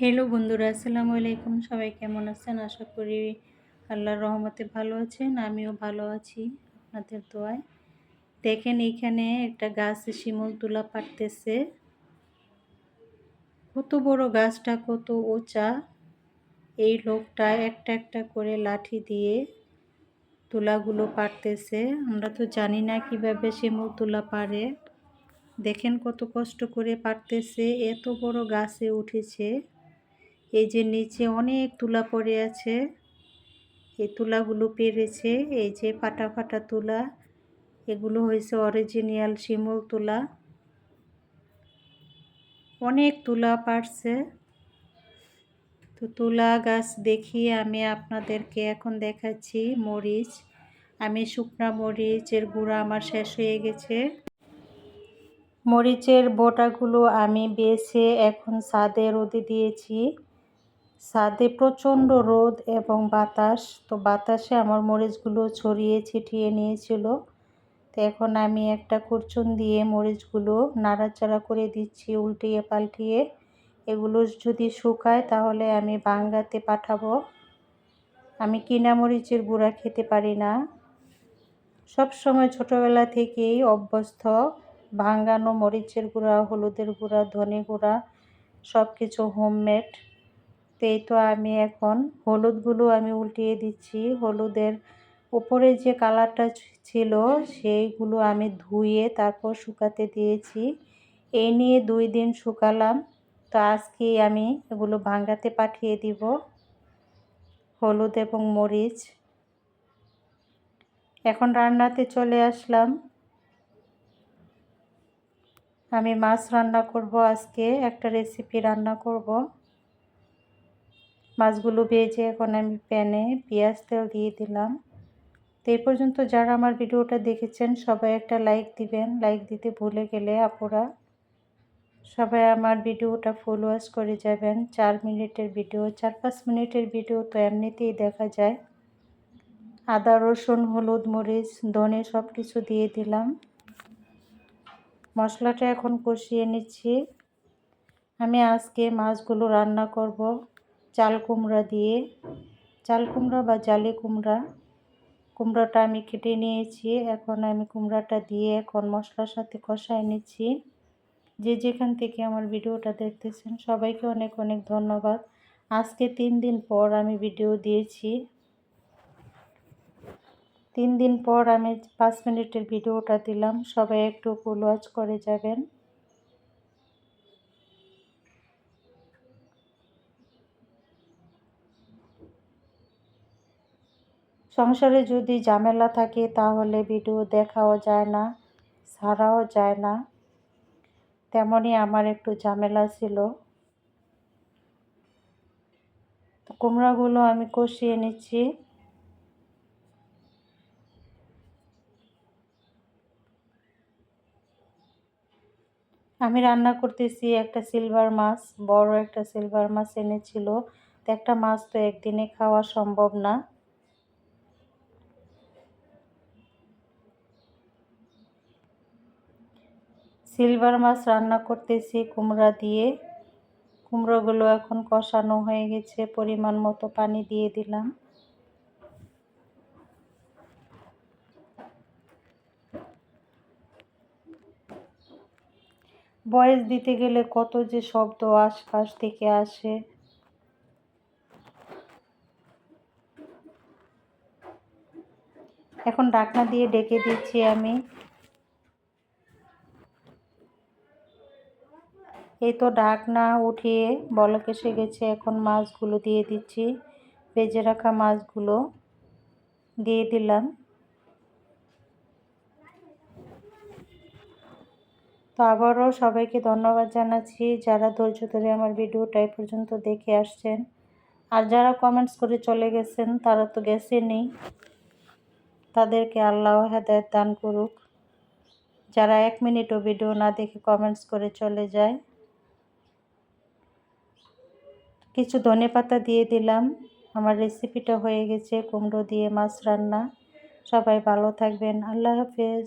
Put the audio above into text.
Hello বন্ধুরা, আসসালামু আলাইকুম। সবাই কেমন আছেন? আশা করি আল্লাহর রহমতে ভালো আছেন, আমিও ভালো আছি আপনাদের দোয়ায়। দেখেন এইখানে একটা গাছ শিমুল তুলা পারতেছে কত বড় গাছটা, কত ওচা। এই লোকটা একটা একটা করে লাঠি দিয়ে তুলাগুলো পারতেছে আমরা তো জানি না কীভাবে শিমুল তুলা পারে দেখেন কত কষ্ট করে পারতেছে এত বড় গাছে উঠেছে। এই যে নিচে অনেক তুলা পড়ে আছে। এই তুলাগুলো পেরেছে। এই যে ফাটা ফাটা তুলা, এগুলো হয়েছে অরিজিনাল শিমুল তুলা। অনেক তুলা পারছে। তো তুলা গাছ দেখিয়ে আমি আপনাদেরকে এখন দেখাচ্ছি মরিচ। আমি শুকনা মরিচের গুঁড়া আমার শেষ হয়ে গেছে। মরিচের বোটাগুলো আমি বেছে এখন ছাদে রোদে দিয়েছি। ছাদে প্রচণ্ড রোদ এবং বাতাস। তো বাতাসে আমার মরিচগুলো ছড়িয়ে ছিটিয়ে নিয়েছিল। তো এখন আমি একটা কুরচুন দিয়ে মরিচগুলো নাড়াচাড়া করে দিচ্ছি উল্টিয়ে পাল্টিয়ে। এগুলো যদি শুকায় তাহলে আমি বাঙ্গাতে পাঠাবো। আমি কিনা মরিচের গুঁড়া খেতে পারি না। সব সময় ছোটোবেলা থেকেই অভ্যস্ত। ভাঙ্গানো মরিচের গুঁড়া, হলুদের গুঁড়া, ধনে গুঁড়া সব কিছু হোমমেড। তো এই তো আমি এখন হলুদগুলো আমি উল্টিয়ে দিচ্ছি। হলুদের উপরে যে কালারটা ছিল সেইগুলো আমি ধুয়ে তারপর শুকাতে দিয়েছি। এই নিয়ে দুই দিন শুকালাম। তো আজকে আমি এগুলো ভাঙ্গাতে পাঠিয়ে দিব। হলুদ এবং মরিচ। এখন রান্নাতে চলে আসলাম। আমি মাছ রান্না করব আজকে। একটা রেসিপি রান্না করব। মাছগুলো ভেজে এখন আমি প্যানে পেঁয়াজ তেল দিয়ে দিলাম। তো এই পর্যন্ত যারা আমার ভিডিওটা দেখেছেন, সবাই একটা লাইক দিবেন। লাইক দিতে ভুলে গেলে আপুরা সবাই আমার ভিডিওটা ফুল করে যাবেন। চার মিনিটের ভিডিও, চার পাঁচ মিনিটের ভিডিও তো এমনিতেই দেখা যায়। আদা, রসুন, হলুদ, মরিচ, ধনে সব কিছু দিয়ে দিলাম। মশলাটা এখন কষিয়ে নিচ্ছি। আমি আজকে মাছগুলো রান্না করব। চাল কুমড়া দিয়ে, চাল কুমড়া বা জালি কুমড়া। কুমড়াটা আমি কেটে নিয়েছি, এখন আমি কুমড়াটা দিয়ে এখন মশলার সাথে কষাই নিচ্ছি। যে যেখান থেকে আমার ভিডিওটা দেখতেছেন, সবাইকে অনেক অনেক ধন্যবাদ। আজকে তিন দিন পর আমি ভিডিও দিয়েছি। তিন দিন পর আমি পাঁচ মিনিটের ভিডিওটা দিলাম। সবাই একটু ওয়াচ করে যাবেন। সংসারে যদি ঝামেলা থাকে, তাহলে ভিডিও দেখাও যায় না, ছাড়াও যায় না। তেমনই আমার একটু ঝামেলা ছিল। কুমড়াগুলো আমি কষিয়ে নিচ্ছি। আমি রান্না করতেছি একটা সিলভার মাছ, বড় একটা সিলভার মাছ এনেছিল। তো একটা মাছ তো একদিনে খাওয়া সম্ভব না। সিলভার মাছ রান্না করতেছি, কুমড়া দিয়ে। কুমড়োগুলো এখন কষানো হয়ে গেছে, পরিমাণ মতো পানি দিয়ে দিলাম। বয়স দিতে গেলে কত যে শব্দ আশপাশ থেকে আসে। এখন ডাকনা দিয়ে ডেকে দিচ্ছি আমি। এই তো ঢাকনা উঠিয়ে বলক এসে গেছে, এখন মাছগুলো দিয়ে দিচ্ছি। ভেজে রাখা মাছগুলো দিয়ে দিলাম। তো আবারও সবাইকে ধন্যবাদ জানাচ্ছি যারা ধৈর্য ধরে আমার ভিডিওটা এই পর্যন্ত দেখে আসছেন। আর যারা কমেন্টস করে চলে গেছেন, তারা তো গেছেনই। তাদেরকে আল্লাহ হেদায়ত দান করুক। যারা এক মিনিটও ভিডিও না দেখে কমেন্টস করে চলে যায়। কিছু ধনে পাতা দিয়ে দিলাম। আমার রেসিপিটা হয়ে গেছে, কুমড়ো দিয়ে মাছ রান্না। সবাই ভালো থাকবেন, আল্লাহ হাফেজ।